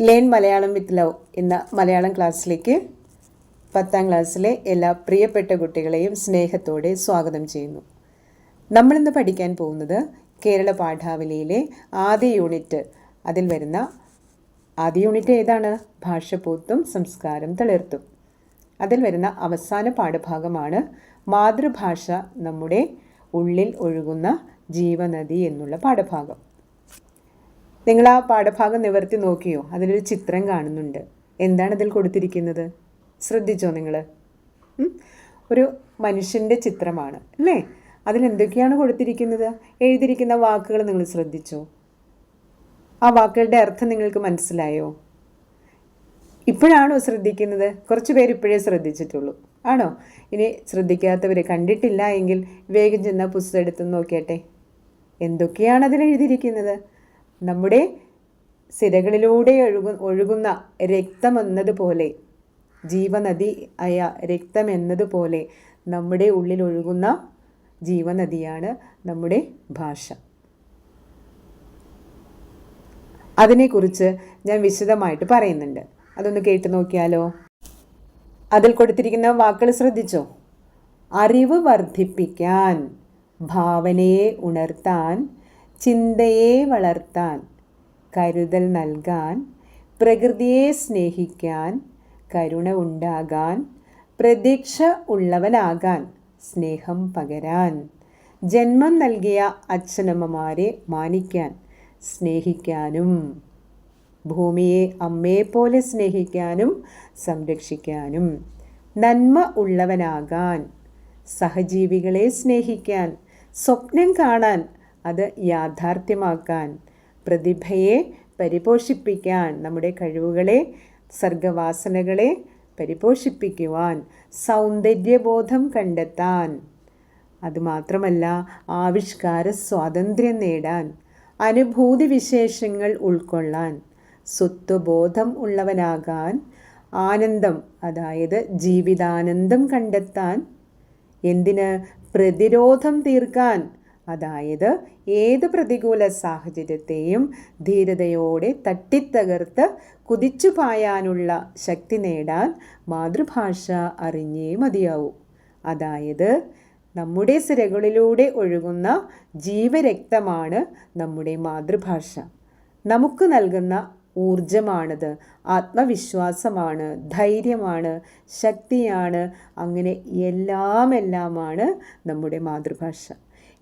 Learn Malayalam with love എന്ന മലയാളം ക്ലാസ്സിലേക്ക് പത്താം ക്ലാസ്സിലെ എല്ലാ പ്രിയപ്പെട്ട കുട്ടികളെയും സ്നേഹത്തോടെ സ്വാഗതം ചെയ്യുന്നു. നമ്മളിന്ന് പഠിക്കാൻ പോകുന്നത് കേരള പാഠാവലിയിലെ ആദ്യ യൂണിറ്റ്. അതിൽ വരുന്ന ആദ്യ യൂണിറ്റ് ഏതാണ്? ഭാഷ പൂത്തും സംസ്കാരം തളിർത്തും. അതിൽ വരുന്ന അവസാന പാഠഭാഗമാണ് മാതൃഭാഷ നമ്മുടെ ഉള്ളിൽ ഒഴുകുന്ന ജീവനദി എന്നുള്ള പാഠഭാഗം. നിങ്ങൾ ആ പാഠഭാഗം നിവർത്തി നോക്കിയോ? അതിലൊരു ചിത്രം കാണുന്നുണ്ട്. എന്താണ് അതിൽ കൊടുത്തിരിക്കുന്നത്? ശ്രദ്ധിച്ചോ നിങ്ങൾ ഒരു മനുഷ്യന്റെ ചിത്രമാണ് അല്ലേ? അതിലെന്തൊക്കെയാണ് കൊടുത്തിരിക്കുന്നത്? എഴുതിയിരിക്കുന്ന വാക്കുകൾ നിങ്ങൾ ശ്രദ്ധിച്ചോ? ആ വാക്കുകളുടെ അർത്ഥം നിങ്ങൾക്ക് മനസ്സിലായോ? ഇപ്പോഴാണോ ശ്രദ്ധിക്കുന്നത്? കുറച്ച് പേര് ഇപ്പോഴേ ശ്രദ്ധിച്ചിട്ടുള്ളൂ. ആണോ? ഇനി ശ്രദ്ധിക്കാത്തവർ കണ്ടിട്ടില്ല എങ്കിൽ വേഗം ചെന്ന പുസ്തകം എടുത്ത് നോക്കിയട്ടെ. എന്തൊക്കെയാണ് അതിൽ എഴുതിയിരിക്കുന്നത്? നമ്മുടെ സിരകളിലൂടെ ഒഴുകു ഒഴുകുന്ന രക്തം എന്നതുപോലെ ജീവനദി ആയ രക്തം എന്നതുപോലെ നമ്മുടെ ഉള്ളിൽ ഒഴുകുന്ന ജീവനദിയാണ് നമ്മുടെ ഭാഷ. അതിനെക്കുറിച്ച് ഞാൻ വിശദമായിട്ട് പറയുന്നുണ്ട്. അതൊന്ന് കേട്ടു നോക്കിയാലോ? അതിൽ കൊടുത്തിരിക്കുന്ന വാക്കുകൾ ശ്രദ്ധിച്ചോ? അറിവ് വർദ്ധിപ്പിക്കാൻ ഭാവനയെ ഉണർത്താൻ ചിന്തയെ വളർത്താൻ കരുതൽ നൽകാൻ പ്രകൃതിയെ സ്നേഹിക്കാൻ കരുണ ഉണ്ടാകാൻ പ്രതീക്ഷ ഉള്ളവനാകാൻ സ്നേഹം പകരാൻ ജന്മം നൽകിയ അച്ഛനമ്മമാരെ മാനിക്കാൻ സ്നേഹിക്കാനും ഭൂമിയെ അമ്മയെപ്പോലെ സ്നേഹിക്കാനും സംരക്ഷിക്കാനും നന്മ ഉള്ളവനാകാൻ സഹജീവികളെ സ്നേഹിക്കാൻ സ്വപ്നം കാണാൻ അത് യാഥാർത്ഥ്യമാക്കാൻ പ്രതിഭയെ പരിപോഷിപ്പിക്കാൻ നമ്മുടെ കഴിവുകളെ സർഗവാസനകളെ പരിപോഷിപ്പിക്കുവാൻ സൗന്ദര്യബോധം കണ്ടെത്താൻ അതുമാത്രമല്ല ആവിഷ്കാര സ്വാതന്ത്ര്യം നേടാൻ അനുഭൂതി വിശേഷങ്ങൾ ഉൾക്കൊള്ളാൻ സ്വത്വബോധം ഉള്ളവനാകാൻ ആനന്ദം അതായത് ജീവിതാനന്ദം കണ്ടെത്താൻ എന്തിന് പ്രതിരോധം തീർക്കാൻ അതായത് ഏത് പ്രതികൂല സാഹചര്യത്തെയും ധീരതയോടെ തട്ടിത്തകർത്ത് കുതിച്ചു പായാനുള്ള ശക്തി നേടാൻ മാതൃഭാഷ അറിഞ്ഞേ മതിയാവൂ. അതായത് നമ്മുടെ സിരകളിലൂടെ ഒഴുകുന്ന ജീവരക്തമാണ് നമ്മുടെ മാതൃഭാഷ. നമുക്ക് നൽകുന്ന ഊർജമാണത് ആത്മവിശ്വാസമാണ് ധൈര്യമാണ് ശക്തിയാണ് അങ്ങനെ എല്ലാമെല്ലാമാണ് നമ്മുടെ മാതൃഭാഷ.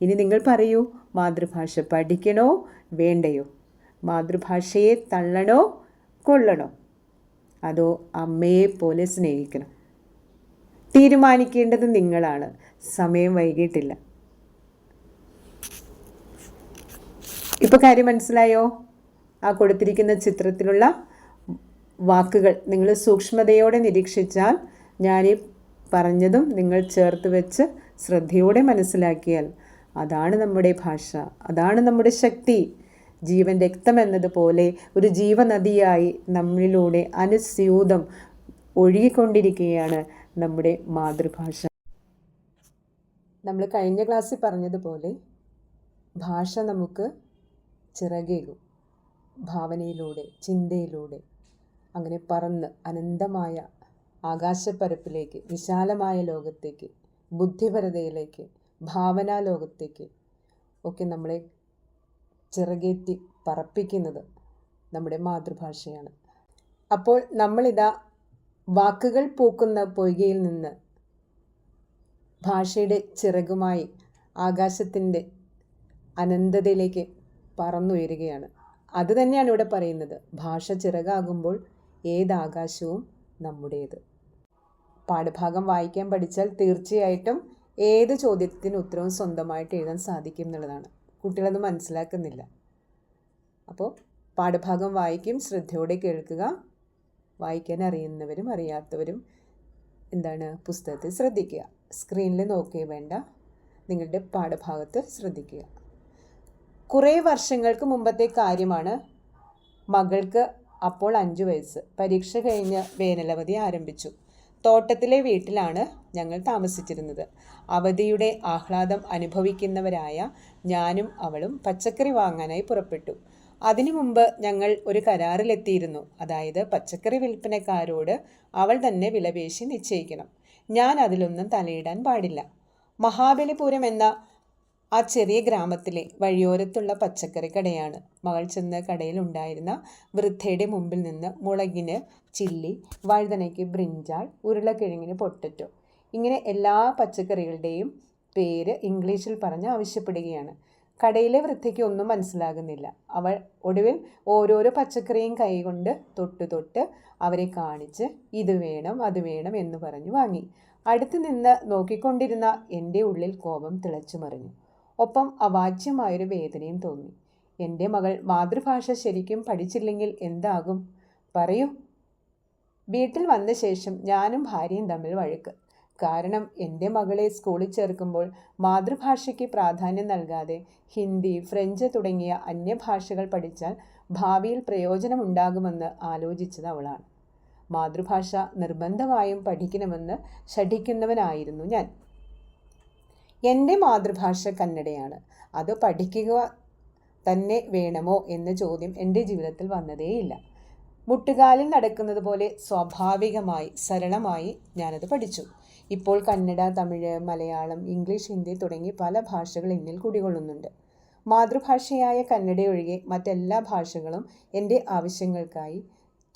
ഇനി നിങ്ങൾ പറയൂ മാതൃഭാഷ പഠിക്കണോ? വേണ്ടയോ? മാതൃഭാഷയെ തള്ളണോ? കൊള്ളണോ? അതോ അമ്മയെ പോലെ സ്നേഹിക്കണം? തീരുമാനിക്കേണ്ടത് നിങ്ങളാണ്. സമയം വൈകിട്ടില്ല. ഇപ്പൊ കാര്യം മനസ്സിലായോ? ആ കൊടുത്തിരിക്കുന്ന ചിത്രത്തിലുള്ള വാക്കുകൾ നിങ്ങൾ സൂക്ഷ്മതയോടെ നിരീക്ഷിച്ചാൽ ഞാൻ പറഞ്ഞതും നിങ്ങൾ ചേർത്ത് വെച്ച് ശ്രദ്ധയോടെ മനസ്സിലാക്കിയാൽ അതാണ് നമ്മുടെ ഭാഷ. അതാണ് നമ്മുടെ ശക്തി. ജീവൻ രക്തം എന്നതുപോലെ ഒരു ജീവനദിയായി നമ്മളിലൂടെ അനുസ്യൂതം ഒഴുകിക്കൊണ്ടിരിക്കുകയാണ് നമ്മുടെ മാതൃഭാഷ. നമ്മൾ കഴിഞ്ഞ ക്ലാസ്സിൽ പറഞ്ഞതുപോലെ ഭാഷ നമുക്ക് ചിറകേകും. ഭാവനയിലൂടെ ചിന്തയിലൂടെ അങ്ങനെ പറന്ന് അനന്തമായ ആകാശപ്പരപ്പിലേക്ക് വിശാലമായ ലോകത്തേക്ക് ബുദ്ധിപരതയിലേക്ക് ഭാവനാ ലോകത്തേക്ക് ഒക്കെ നമ്മളെ ചിറകേറ്റി പറപ്പിക്കുന്നത് നമ്മുടെ മാതൃഭാഷയാണ്. അപ്പോൾ നമ്മളിതാ വാക്കുകൾ പൂക്കുന്ന പൊയ്കയിൽ നിന്ന് ഭാഷയുടെ ചിറകുമായി ആകാശത്തിന്റെ അനന്തതയിലേക്ക് പറന്നുയരുകയാണ്. അത് തന്നെയാണ് ഇവിടെ പറയുന്നത്. ഭാഷ ചിറകാകുമ്പോൾ ഏതാകാശവും നമ്മുടേത്. പാഠഭാഗം വായിക്കാൻ പഠിച്ചാൽ തീർച്ചയായിട്ടും ഏത് ചോദ്യത്തിന് ഉത്തരവും സ്വന്തമായിട്ട് എഴുതാൻ സാധിക്കും എന്നുള്ളതാണ്. കുട്ടികളത് മനസ്സിലാക്കുന്നില്ല. അപ്പോൾ പാഠഭാഗം വായിക്കും ശ്രദ്ധയോടെ കേൾക്കുക. വായിക്കാൻ അറിയുന്നവരും അറിയാത്തവരും എന്താണ്? പുസ്തകത്തിൽ ശ്രദ്ധിക്കുക. സ്ക്രീനിൽ നോക്കുകയും വേണ്ട. നിങ്ങളുടെ പാഠഭാഗത്ത് ശ്രദ്ധിക്കുക. കുറേ വർഷങ്ങൾക്ക് മുമ്പത്തെ കാര്യമാണ് മകൾക്ക് അപ്പോൾ അഞ്ച് വയസ്സ്. പരീക്ഷ കഴിഞ്ഞ് വേനലവധി ആരംഭിച്ചു. തോട്ടത്തിലെ വീട്ടിലാണ് ഞങ്ങൾ താമസിച്ചിരുന്നത്. അവധിയുടെ ആഹ്ലാദം അനുഭവിക്കുന്നവരായ ഞാനും അവളും പച്ചക്കറി വാങ്ങാനായി പുറപ്പെട്ടു. അതിനു മുമ്പ് ഞങ്ങൾ ഒരു കരാറിലെത്തിയിരുന്നു. അതായത് പച്ചക്കറി വിൽപ്പനക്കാരോട് അവൾ തന്നെ വിലപേശി നിശ്ചയിക്കണം. ഞാൻ അതിലൊന്നും തലയിടാൻ പാടില്ല. മഹാബലിപുരം എന്ന ആ ചെറിയ ഗ്രാമത്തിലെ വഴിയോരത്തുള്ള പച്ചക്കറി കടയാണ്. മകൾ ചെന്ന കടയിൽ ഉണ്ടായിരുന്ന വൃദ്ധയുടെ മുമ്പിൽ നിന്ന് മുളകിന് ചില്ലി വഴുതനയ്ക്ക് ബ്രിഞ്ചാൾ ഉരുളക്കിഴങ്ങിന് പൊട്ടറ്റോ ഇങ്ങനെ എല്ലാ പച്ചക്കറികളുടെയും പേര് ഇംഗ്ലീഷിൽ പറഞ്ഞ് ആവശ്യപ്പെടുകയാണ്. കടയിലെ വൃദ്ധയ്ക്ക് ഒന്നും മനസ്സിലാകുന്നില്ല. അവൾ ഒടുവിൽ ഓരോരോ പച്ചക്കറിയും കൈകൊണ്ട് തൊട്ട് തൊട്ട് അവരെ കാണിച്ച് ഇത് വേണം അത് വേണം എന്ന് പറഞ്ഞു വാങ്ങി. അടുത്ത് നിന്ന് നോക്കിക്കൊണ്ടിരുന്ന എന്റെ ഉള്ളിൽ കോപം തിളച്ചു മറിഞ്ഞു ഒപ്പം അവാച്യമായൊരു വേദനയും തോന്നി. എന്റെ മകൾ മാതൃഭാഷ ശരിക്കും പഠിച്ചില്ലെങ്കിൽ എന്താകും? പറയൂ. വീട്ടിൽ വന്ന ശേഷം ഞാനും ഭാര്യയും തമ്മിൽ വഴക്ക്. കാരണം എന്റെ മകളെ സ്കൂളിൽ ചേർക്കുമ്പോൾ മാതൃഭാഷയ്ക്ക് പ്രാധാന്യം നൽകാതെ ഹിന്ദി ഫ്രഞ്ച് തുടങ്ങിയ അന്യഭാഷകൾ പഠിച്ചാൽ ഭാവിയിൽ പ്രയോജനമുണ്ടാകുമെന്ന് ആലോചിച്ചത് അവളാണ്. മാതൃഭാഷ നിർബന്ധമായും പഠിക്കണമെന്ന് ഷഠിക്കുന്നവനായിരുന്നു ഞാൻ. എന്റെ മാതൃഭാഷ കന്നഡയാണ്. അത് പഠിക്കുക തന്നെ വേണമോ എന്ന ചോദ്യം എന്റെ ജീവിതത്തിൽ വന്നതേയില്ല. മുട്ടുകാലിൽ നടക്കുന്നത് പോലെ സ്വാഭാവികമായി സരളമായി ഞാനത് പഠിച്ചു. ഇപ്പോൾ കന്നഡ തമിഴ് മലയാളം ഇംഗ്ലീഷ് ഹിന്ദി തുടങ്ങി പല ഭാഷകൾ എന്നിൽ കുടികൊള്ളുന്നുണ്ട്. മാതൃഭാഷയായ കന്നഡയൊഴികെ മറ്റെല്ലാ ഭാഷകളും എന്റെ ആവശ്യങ്ങൾക്കായി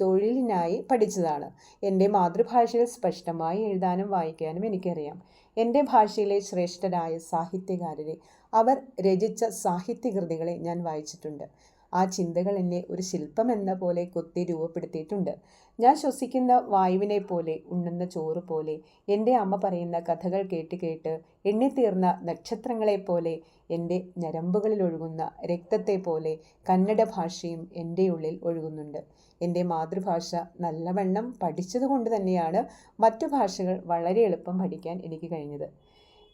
തൊഴിലിനായി പഠിച്ചതാണ്. എന്റെ മാതൃഭാഷയിൽ സ്പഷ്ടമായി എഴുതാനും വായിക്കാനും എനിക്കറിയാം. എന്റെ ഭാഷയിലെ ശ്രേഷ്ഠരായ സാഹിത്യകാരരെ അവർ രചിച്ച സാഹിത്യകൃതികളെ ഞാൻ വായിച്ചിട്ടുണ്ട്. ആ ചിന്തകൾ എന്നെ ഒരു ശില്പം എന്ന പോലെ കൊത്തി രൂപപ്പെടുത്തിയിട്ടുണ്ട്. ഞാൻ ശ്വസിക്കുന്ന വായുവിനെ പോലെ ഉണ്ണുന്ന ചോറ് പോലെ എന്റെ അമ്മ പറയുന്ന കഥകൾ കേട്ട് കേട്ട് എണ്ണിത്തീർന്ന നക്ഷത്രങ്ങളെ പോലെ എന്റെ ഞരമ്പുകളിൽ ഒഴുകുന്ന രക്തത്തെ പോലെ കന്നഡ ഭാഷയും എന്റെ ഉള്ളിൽ ഒഴുകുന്നുണ്ട്. എന്റെ മാതൃഭാഷ നല്ലവണ്ണം പഠിച്ചതുകൊണ്ട് തന്നെയാണ് മറ്റു ഭാഷകൾ വളരെ എളുപ്പം പഠിക്കാൻ എനിക്ക് കഴിഞ്ഞത്.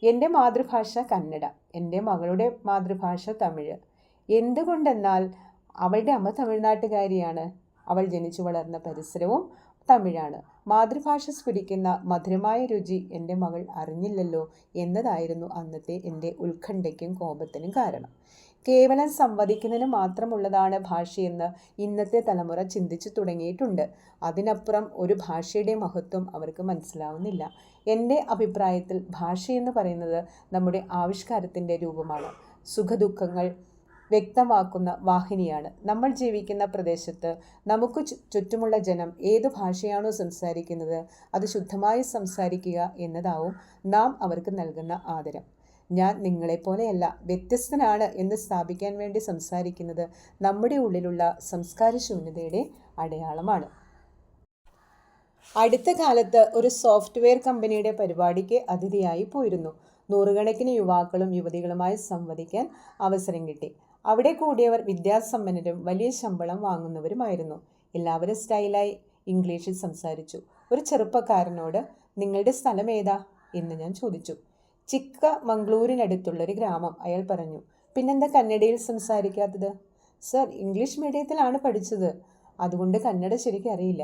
എന്റെ മാതൃഭാഷ കന്നഡ എന്റെ മകളുടെ മാതൃഭാഷ തമിഴ്. എന്തുകൊണ്ടെന്നാൽ അവളുടെ അമ്മ തമിഴ്നാട്ടുകാരിയാണ്. അവൾ ജനിച്ചു വളർന്ന പരിസരവും തമിഴാണ്. മാതൃഭാഷ സ്ഫുരിക്കുന്ന മധുരമായ രുചി എന്റെ മകൾ അറിഞ്ഞില്ലല്ലോ എന്നതായിരുന്നു അന്നത്തെ എന്റെ ഉത്കണ്ഠയ്ക്കും കോപത്തിനും കാരണം. കേവലം സംവദിക്കുന്നതിന് മാത്രമുള്ളതാണ് ഭാഷയെന്ന് ഇന്നത്തെ തലമുറ ചിന്തിച്ചു തുടങ്ങിയിട്ടുണ്ട്. അതിനപ്പുറം ഒരു ഭാഷയുടെ മഹത്വം അവർക്ക് മനസ്സിലാവുന്നില്ല. എന്റെ അഭിപ്രായത്തിൽ ഭാഷയെന്ന് പറയുന്നത് നമ്മുടെ ആവിഷ്കാരത്തിന്റെ രൂപമാണ്. സുഖദുഃഖങ്ങൾ വ്യക്തമാക്കുന്ന വാഹിനിയാണ്. നമ്മൾ ജീവിക്കുന്ന പ്രദേശത്ത് നമുക്ക് ചുറ്റുമുള്ള ജനം ഏത് ഭാഷയാണോ സംസാരിക്കുന്നത് അത് ശുദ്ധമായി സംസാരിക്കുക എന്നതാവും നാം അവർക്ക് നൽകുന്ന ആദരം. ഞാൻ നിങ്ങളെപ്പോലെയല്ല വ്യത്യസ്തനാണ് എന്ന് സ്ഥാപിക്കാൻ വേണ്ടി സംസാരിക്കുന്നത് നമ്മുടെ ഉള്ളിലുള്ള സംസ്കാരശൂന്യതയുടെ അടയാളമാണ്. അടുത്ത കാലത്ത് ഒരു സോഫ്റ്റ്വെയർ കമ്പനിയുടെ പരിപാടിക്ക് അതിഥിയായി പോയിരുന്നു. നൂറുകണക്കിന് യുവാക്കളും യുവതികളുമായി സംവദിക്കാൻ അവസരം കിട്ടി. അവിടെ കൂടിയവർ വിദ്യാസമ്പന്നരും വലിയ ശമ്പളം വാങ്ങുന്നവരുമായിരുന്നു. എല്ലാവരും സ്റ്റൈലായി ഇംഗ്ലീഷിൽ സംസാരിച്ചു. ഒരു ചെറുപ്പക്കാരനോട് നിങ്ങളുടെ സ്ഥലം ഏതാ? എന്ന് ഞാൻ ചോദിച്ചു. ചിക്ക മംഗ്ലൂരിനടുത്തുള്ളൊരു ഗ്രാമം അയാൾ പറഞ്ഞു. പിന്നെന്താ കന്നഡയിൽ സംസാരിക്കാത്തത്? സർ ഇംഗ്ലീഷ് മീഡിയത്തിലാണ് പഠിച്ചത്. അതുകൊണ്ട് കന്നഡ ശരിക്കും അറിയില്ല.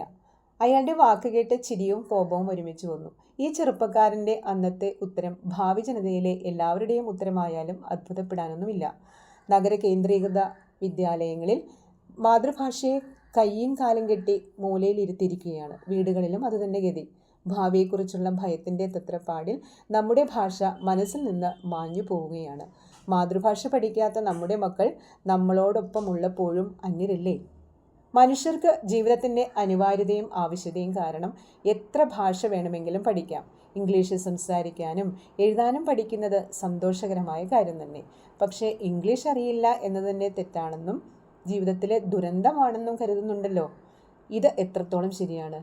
അയാളുടെ വാക്ക് കേട്ട് ചിരിയും കോപവും ഒരുമിച്ച് വന്നു. ഈ ചെറുപ്പക്കാരന്റെ അന്നത്തെ ഉത്തരം ഭാവി ജനതയിലെ എല്ലാവരുടെയും ഉത്തരമായാലും അത്ഭുതപ്പെടാനൊന്നുമില്ല. നഗര കേന്ദ്രീകൃത വിദ്യാലയങ്ങളിൽ മാതൃഭാഷയെ കയ്യും കാലും കെട്ടി മൂലയിൽ ഇരുത്തിയിരിക്കുകയാണ് വീടുകളിലും അതുതന്നെ ഗതി. ഭാവിയെക്കുറിച്ചുള്ള ഭയത്തിന്റെ തത്രപ്പാടിൽ നമ്മുടെ ഭാഷ മനസ്സിൽ നിന്ന് മാഞ്ഞു പോവുകയാണ്. മാതൃഭാഷ പഠിക്കാത്ത നമ്മുടെ മക്കൾ നമ്മളോടൊപ്പം ഉള്ളപ്പോഴും അന്യരല്ലേ? മനുഷ്യർക്ക് ജീവിതത്തിന്റെ അനിവാര്യതയും ആവശ്യതയും കാരണം എത്ര ഭാഷ വേണമെങ്കിലും പഠിക്കാം. ഇംഗ്ലീഷ് സംസാരിക്കാനും എഴുതാനും പഠിക്കുന്നത് സന്തോഷകരമായ കാര്യം തന്നെ. പക്ഷേ ഇംഗ്ലീഷ് അറിയില്ല എന്നതിന്റെ തെറ്റാണെന്നും ജീവിതത്തിലെ ദുരന്തമാണെന്നും കരുതുന്നുണ്ടല്ലോ. ഇത് എത്രത്തോളം ശരിയാണ്?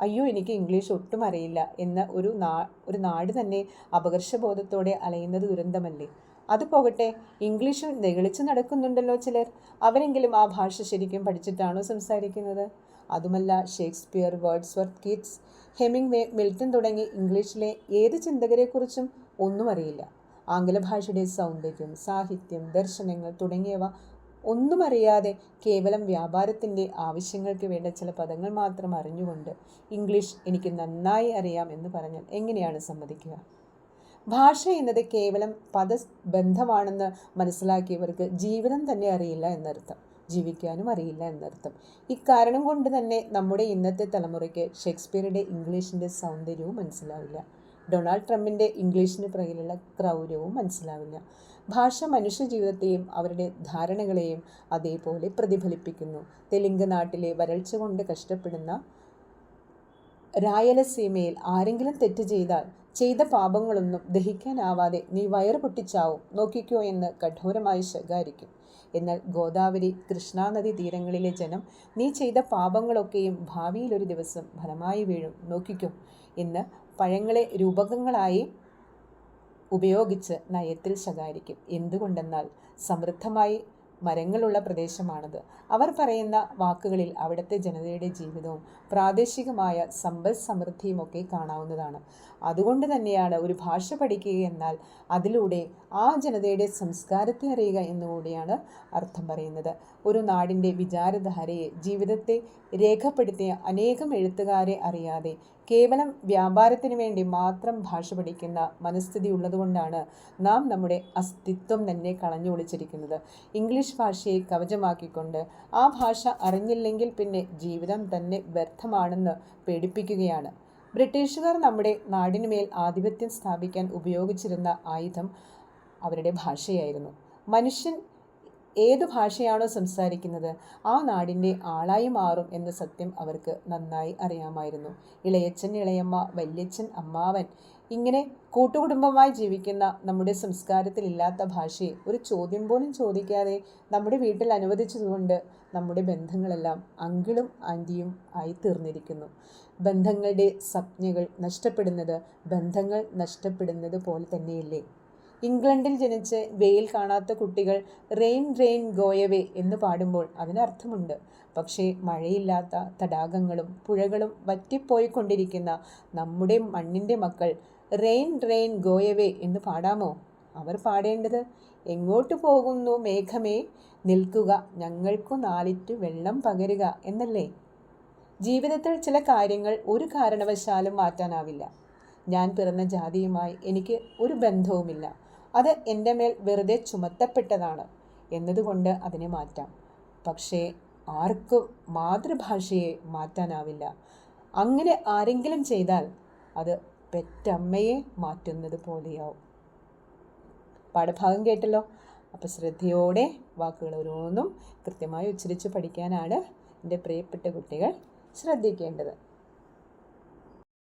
അയ്യോ എനിക്ക് ഇംഗ്ലീഷ് ഒട്ടും അറിയില്ല എന്ന ഒരു നാ ഒരു നാട് തന്നെ അപകർഷബോധത്തോടെ അലയുന്നത് ദുരന്തമല്ലേ? അത് പോകട്ടെ ഇംഗ്ലീഷ് നെകളിച്ച് നടക്കുന്നുണ്ടല്ലോ ചിലർ. അവരെങ്കിലും ആ ഭാഷ ശരിക്കും പഠിച്ചിട്ടാണോ സംസാരിക്കുന്നത്? അതുമല്ല Shakespeare Wordsworth Keats Hemingway Milton തുടങ്ങി ഇംഗ്ലീഷിലെ ഏത് ചിന്തകരെക്കുറിച്ചും ഒന്നും അറിയില്ല. ആംഗ്ല ഭാഷയുടെ സൗന്ദര്യം സാഹിത്യം ദർശനങ്ങൾ തുടങ്ങിയവ ഒന്നും അറിയാതെ കേവലം വ്യാപാരത്തിന്റെ ആവശ്യങ്ങൾക്ക് വേണ്ട ചില പദങ്ങൾ മാത്രം അറിഞ്ഞുകൊണ്ട് ഇംഗ്ലീഷ് എനിക്ക് നന്നായി അറിയാം എന്ന് പറഞ്ഞാൽ എങ്ങനെയാണ് സമ്മതിക്കുക? ഭാഷ എന്നത് കേവലം പദബന്ധമാണെന്ന് മനസ്സിലാക്കിയവർക്ക് ജീവിതം തന്നെ അറിയില്ല എന്നർത്ഥം ജീവിക്കാനും അറിയില്ല എന്നർത്ഥം. ഇക്കാരണം കൊണ്ട് തന്നെ നമ്മുടെ ഇന്നത്തെ തലമുറയ്ക്ക് ഷേക്സ്പിയറുടെ ഇംഗ്ലീഷിന്റെ സൗന്ദര്യവും മനസ്സിലാവില്ല. ഡൊണാൾഡ് ട്രംപിന്റെ ഇംഗ്ലീഷിന് പിറകിലുള്ള ക്രൗര്യവും മനസ്സിലാവില്ല. ഭാഷ മനുഷ്യ ജീവിതത്തെയും അവരുടെ ധാരണകളെയും അതേപോലെ പ്രതിഫലിപ്പിക്കുന്നു. തെലുങ്ക് നാട്ടിലെ വരൾച്ച കൊണ്ട് കഷ്ടപ്പെടുന്ന രായലസീമയിൽ ആരെങ്കിലും തെറ്റ് ചെയ്താൽ ചെയ്ത പാപങ്ങളൊന്നും ദഹിക്കാനാവാതെ നീ വയറ് പൊട്ടിച്ചാവും. നോക്കിക്കോ എന്ന് കഠോരമായി ശകാരിക്കും. എന്നാൽ ഗോദാവരി കൃഷ്ണാനദി തീരങ്ങളിലെ ജനം നീ ചെയ്ത പാപങ്ങളൊക്കെയും ഭാവിയിൽ ഒരു ദിവസം ഫലമായി വീഴും. നോക്കിക്കോ എന്ന് പഴങ്ങളെ രൂപകങ്ങളായി ഉപയോഗിച്ച് നയത്തിൽ ശകാരിക്കും. എന്തുകൊണ്ടെന്നാൽ സമൃദ്ധമായി മരങ്ങളുള്ള പ്രദേശമാണത്. അവർ പറയുന്ന വാക്കുകളിൽ അവിടുത്തെ ജനതയുടെ ജീവിതവും പ്രാദേശികമായ സമ്പൽ സമൃദ്ധിയുമൊക്കെ കാണാവുന്നതാണ്. അതുകൊണ്ട് തന്നെയാണ് ഒരു ഭാഷ പഠിക്കുക എന്നാൽ അതിലൂടെ ആ ജനതയുടെ സംസ്കാരത്തെ അറിയുക എന്നുകൂടിയാണ് അർത്ഥം പറയുന്നത്. ഒരു നാടിന്റെ വിചാരധാരയെ ജീവിതത്തെ രേഖപ്പെടുത്തിയ അനേകം എഴുത്തുകാരെ അറിയാതെ കേവലം വ്യാപാരത്തിന് വേണ്ടി മാത്രം ഭാഷ പഠിക്കുന്ന മനസ്ഥിതി ഉള്ളതുകൊണ്ടാണ് നാം നമ്മുടെ അസ്തിത്വം തന്നെ കളഞ്ഞു ഒളിച്ചിരിക്കുന്നത്. ഇംഗ്ലീഷ് ഭാഷയെ കവചമാക്കിക്കൊണ്ട് ആ ഭാഷ അറിഞ്ഞില്ലെങ്കിൽ പിന്നെ ജീവിതം തന്നെ വ്യർത്ഥമാണെന്ന് പേടിപ്പിക്കുകയാണ്. ബ്രിട്ടീഷുകാർ നമ്മുടെ നാടിനുമേൽ ആധിപത്യം സ്ഥാപിക്കാൻ ഉപയോഗിച്ചിരുന്ന ആയുധം അവരുടെ ഭാഷയായിരുന്നു. മനുഷ്യൻ ഏതു ഭാഷയാണോ സംസാരിക്കുന്നത് ആ നാടിന്റെ ആളായി മാറും എന്ന സത്യം അവർക്ക് നന്നായി അറിയാമായിരുന്നു. ഇളയച്ചൻ ഇളയമ്മ വല്യച്ഛൻ അമ്മാവൻ ഇങ്ങനെ കൂട്ടുകുടുംബമായി ജീവിക്കുന്ന നമ്മുടെ സംസ്കാരത്തിലില്ലാത്ത ഭാഷയെ ഒരു ചോദ്യം പോലും ചോദിക്കാതെ നമ്മുടെ വീട്ടിൽ അനുവദിച്ചതുകൊണ്ട് നമ്മുടെ ബന്ധങ്ങളെല്ലാം അങ്കിളും ആന്റിയും ആയി തീർന്നിരിക്കുന്നു. ബന്ധങ്ങളുടെ സ്വപ്നകൾ നഷ്ടപ്പെടുന്നത് ബന്ധങ്ങൾ നഷ്ടപ്പെടുന്നത് പോലെ തന്നെയല്ലേ? ഇംഗ്ലണ്ടിൽ ജനിച്ച് വെയിൽ കാണാത്ത കുട്ടികൾ റെയിൻ റെയിൻ ഗോയവേ എന്ന് പാടുമ്പോൾ അതിനർത്ഥമുണ്ട്. പക്ഷേ മഴയില്ലാത്ത തടാകങ്ങളും പുഴകളും വറ്റിപ്പോയിക്കൊണ്ടിരിക്കുന്ന നമ്മുടെ മണ്ണിന്റെ മക്കൾ റെയിൻ റെയിൻ ഗോയവേ എന്ന് പാടാമോ? അവർ പാടേണ്ടത് എങ്ങോട്ട് പോകുന്നു മേഘമേ? നിൽക്കുക ഞങ്ങൾക്കു നാലിറ്റു വെള്ളം പകരുക എന്നല്ലേ? ജീവിതത്തിൽ ചില കാര്യങ്ങൾ ഒരു കാരണവശാലും മാറ്റാനാവില്ല. ഞാൻ പിറന്ന ജാതിയുമായി എനിക്ക് ഒരു ബന്ധവുമില്ല. അത് എന്റെ മേൽ വെറുതെ ചുമത്തപ്പെട്ടതാണ്. എന്നതുകൊണ്ട് അതിനെ മാറ്റാം. പക്ഷേ ആർക്കും മാതൃഭാഷയെ മാറ്റാനാവില്ല. അങ്ങനെ ആരെങ്കിലും ചെയ്താൽ അത് പെറ്റമ്മയെ മാറ്റുന്നത് പോലെയാവും. പാഠഭാഗം കേട്ടല്ലോ? അപ്പോൾ ശ്രദ്ധയോടെ വാക്കുകൾ ഓരോന്നും കൃത്യമായി ഉച്ചരിച്ച് പഠിക്കാനാണ് എന്റെ പ്രിയപ്പെട്ട കുട്ടികൾ ശ്രദ്ധിക്കേണ്ടത്.